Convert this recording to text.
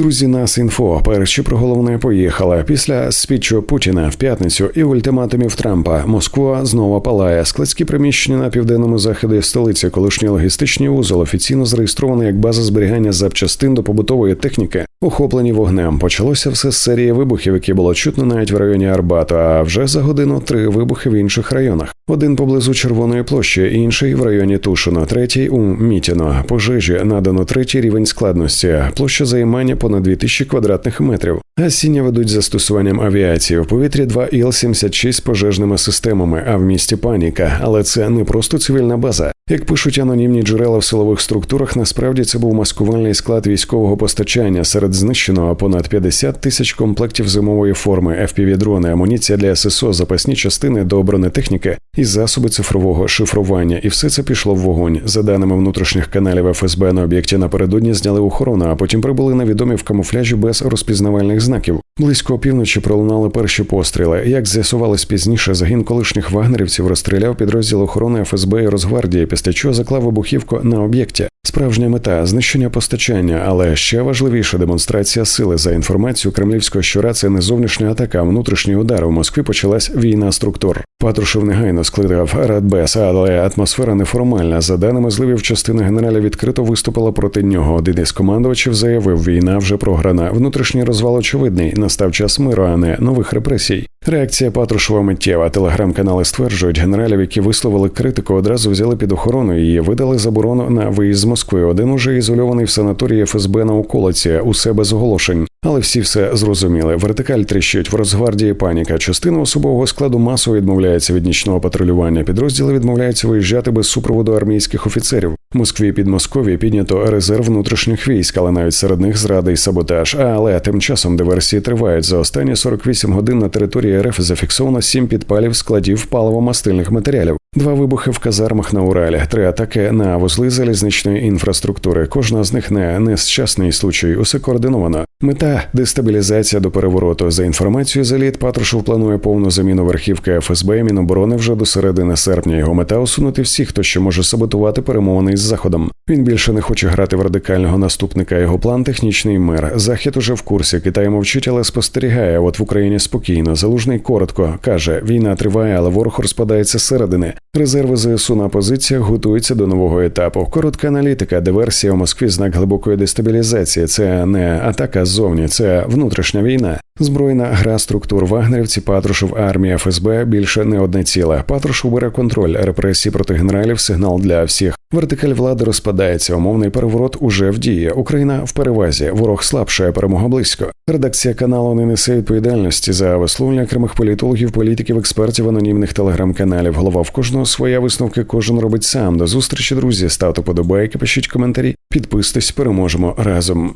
Друзі, нас інфо. Перші про головне поїхала. Після спічу Путіна в п'ятницю і ультиматумів Трампа Москва знову палає. Складські приміщення на південному заході столиці, колишній логістичний узол, офіційно зареєстрований як база зберігання запчастин до побутової техніки, охоплені вогнем. Почалося все з серії вибухів, які було чутно навіть в районі Арбату. А вже за годину три вибухи в інших районах. Один поблизу Червоної площі, інший в районі Тушино, третій у Мітіно. Пожежі надано третій рівень складності. Площа займання понад 2000 квадратних метрів. Гасіння ведуть застосуванням авіації. В повітрі два Іл-76 з пожежними системами, а в місті паніка. Але це не просто цивільна база. Як пишуть анонімні джерела в силових структурах, насправді це був маскувальний склад військового постачання. Серед знищеного понад 50 тисяч комплектів зимової форми, FPV-дрони, амуніція для ССО, запасні частини до бронетехніки і засоби цифрового шифрування. І все це пішло в вогонь. За даними внутрішніх каналів ФСБ на об'єкті напередодні зняли охорону, а потім прибули невідомі в камуфляжі без розпізнавальних знаків. Близько опівночі пролунали перші постріли. Як з'ясувалось пізніше, загін колишніх вагнерівців розстріляв підрозділ охорони ФСБ і Росгвардії, після чого заклав вибухівку на об'єкті. Справжня мета знищення постачання, але ще важливіша демонстрація сили за інформацією кремлівського щора. Це не зовнішня атака, а внутрішній удар. У Москві почалась війна структур. Патрушев негайно скликав Радбес, але атмосфера неформальна. За даними зливів, частина генералів відкрито виступила проти нього. Один із командувачів заявив, війна вже програна. Внутрішній розвал очевидний. Настав час миру, а не нових репресій. Реакція Патрушева миттєва. Телеграм-канали стверджують, генералів, які висловили критику, одразу взяли під охорону і видали заборону на виїзд з Москви. Один уже ізольований в санаторії ФСБ на околиці, усе без оголошень. Але всі все зрозуміли. Вертикаль тріщить в Росгвардії паніка. Частина особового складу масово відмовляється від нічного патрулювання. Підрозділи відмовляються виїжджати без супроводу армійських офіцерів. Москві під Москові піднято резерв внутрішніх військ, але навіть серед них зради і саботаж. Але тим часом диверсії тривають. За останні 48 годин на території РФ зафіксовано сім підпалів складів паливо-мастильних матеріалів. Два вибухи в казармах на Уралі, три атаки на вузли залізничної інфраструктури. Кожна з них не нещасний случай, усе координовано. Мета дестабілізація до перевороту. За інформацією заліт Патрушев планує повну заміну верхівки ФСБ і Міноборони вже до середини серпня. Його мета усунути всіх, хто ще може саботувати перемовини із заходом. Він більше не хоче грати в радикального наступника. Його план технічний мир. Захід уже в курсі. Китай мовчить, але спостерігає. От в Україні спокійно. Залужний коротко каже: війна триває, але ворог розпадається зсередини. Резерви ЗСУ на позиціях готуються до нового етапу. Коротка аналітика, диверсія в Москві, знак глибокої дестабілізації. Це не атака ззовні, це внутрішня війна. Збройна гра структур вагнерівці, Патрушев, армія ФСБ більше не одне ціле. Патрушев бере контроль репресії проти генералів. Сигнал для всіх. Вертикаль влади розпадається. Умовний переворот уже в дії. Україна в перевазі. Ворог слабшає, перемога близько. Редакція каналу не несе відповідальності за висловлення окремих політологів, політиків, експертів, анонімних телеграм-каналів. Голова в кожного своя висновки. Кожен робить сам. До зустрічі, друзі. Ставте подобайки, пишіть коментарі, підписуйтесь, переможемо разом.